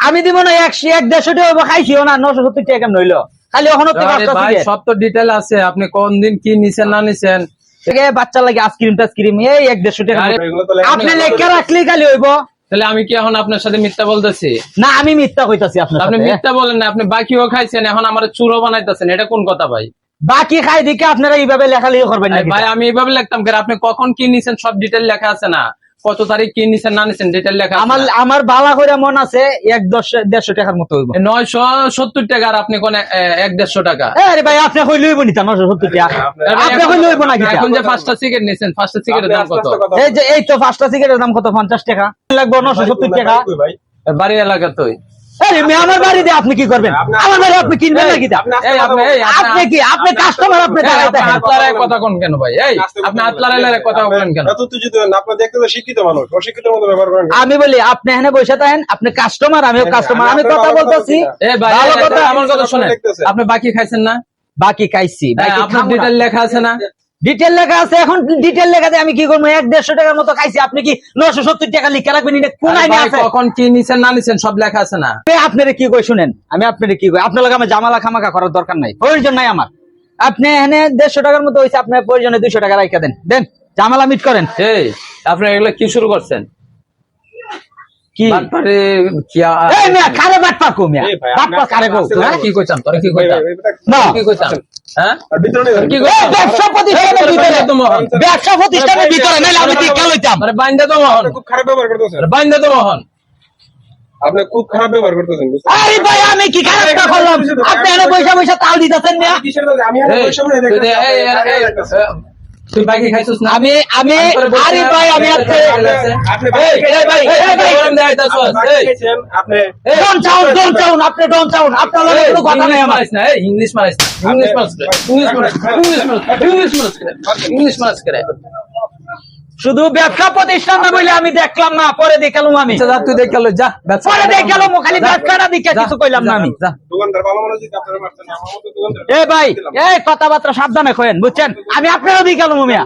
আমি। দিব না একশো এক দেড়শো টাকা খাইছিও না নশো সত্তর টাকা কেমন নইলো খালি ওখানে সব তো ডিটেল আছে আপনি কোন দিন কি নিছেন না নিছেন? বাচ্চা লাগে আইসক্রিম টাইসক্রিম এই এক দেড়শো টাকা আপনি লেখা রাখলে খালি হইব। তাহলে আমি কি এখন আপনার সাথে মিথ্যা বলতেছি? না আমি মিথ্যা কইতাছি আপনার আপনি মিথ্যা বলেন না আপনি বাকিও খাইছেন এখন আমার চুরো বানাইতেছেন এটা কোন কথা ভাই? বাকি খাই দিকে আপনারা এইভাবে লেখালেখি করবেন না ভাই আমি এইভাবে লিখতাম আপনি কখন কি নিছেন সব ডিটেল লেখা আছে না। কত তারিখ কি নিছেন না নিছেন ডিটেল লেখা আমার আমার বালা করে মন আছে এক দশ দেড়শো টাকার মতো হইব। নয়শো সত্তর টাকা আর আপনি কোন এক দেড়শো টাকা? আরে ভাই আপনি কই লইব নিতা নয়শো সত্তর টাকা? আপনি কই লইব না এখন যে পাঁচটা সিগারেট নিছেন পাঁচটা সিগারেটের দাম কত? এই যে এই তো পাঁচটা সিগারেটের দাম কত? পঞ্চাশ টাকা। লাগবে নয়শো সত্তর টাকা। বাড়ি এলাকা তুই। আরে মেয়ে আমার বাড়ি আপনি কি করবেন? আমার বাড়ি আপনি কিনবেন নাকি আপনি কথা আপনি এই বলবেন। আপনি কি আপনি কাস্টমার আপনি এই, দাঁড়ায় আপনি দেখেন। হাত লড়াই কথা কোন কেন ভাই? এই আপনি হাত কথা বলেন কেন? তুই যদি না, দেখতে তো শিক্ষিত মানুষ অশিক্ষিত মতো ব্যবহার করেন আমি বলি আপনি এখানে বসে থাকেন আপনি কাস্টমার আমিও কাস্টমার আমি কথা বলতেছি। বলছি ভাই ভালো এই, কথা, আমার কথা শুনেন। আপনি বাকি খাইছেন না? বাকি খাইছি। হ্যাঁ, বাকি আপনার লেখা আছে না? ডিটেল লেখা আছে এখন ডিটেল লেখা আমি কি করব? এক দেড়শো টাকার মতো খাইছি আপনি কি নশো সত্তর টাকা লিখে রাখবেন? কোন আইনে আছে কখন কি নিচ্ছেন না নিচ্ছেন সব লেখা আছে না। আপনার কি কই শুনেন? আমি আপনার কি কই? আপনার লগে আমার জামালা খামাকা করার দরকার নাই। প্রয়োজন নাই আমার। আপনি এখানে দেড়শো টাকার মতো হয়েছে আপনার প্রয়োজনে দুইশো টাকা রাখা দেন। দেন জামালা মিট করেন। এই আপনি এগুলো কি শুরু করছেন? কি? বাটপারে এই কারে মিয়া? কারে কো? তোরা কি তোরা কি না। কি হ্যাঁ? ভিতরে কি এই ব্যবসা প্রতিষ্ঠানের ভিতরে। তো মোহন। ব্যবসা প্রতিষ্ঠানের ভিতরে নাইলে আমি কি কেন হইতাম আরে বাইন্দা তো মোহন খুব খারাপ ব্যবহার করতেছেন। বাইন্দা তো মোহন আপনি খুব খারাপ ব্যবহার করতেছেন আরে ভাই আমি কি খারাপটা করলাম? আপনি এখানে পয়সা পয়সা তাল দিতেছেন মিয়া? আমি কিসের দোষে? আমি আমি আরে ভাই আমি। আপনি ডোন্ট চাউন ডোন্ট চাউন আপনি ডোন্ট চাউন আপনার লগে কোনো কথা নাই আমার। ইংলিশ মারিস না, ইংলিশ মারিস না, ইংলিশ মারিস ইংলিশ মারিস ইংলিশ মারিস করে। শুধু ব্যবসা প্রতিষ্ঠান না বলে আমি দেখলাম না পরে দেখালাম আমি। আচ্ছা, তুই দেখাল যা, পরে দেখাল দেখালাম খালি যা, ব্যবসাটা দিকে কিছু কইলাম না আমি। না, এ ভাই এই কথাবার্তা সাবধানে কেন বুঝছেন? আমি আপনারও দিকে গেলাম মিয়া।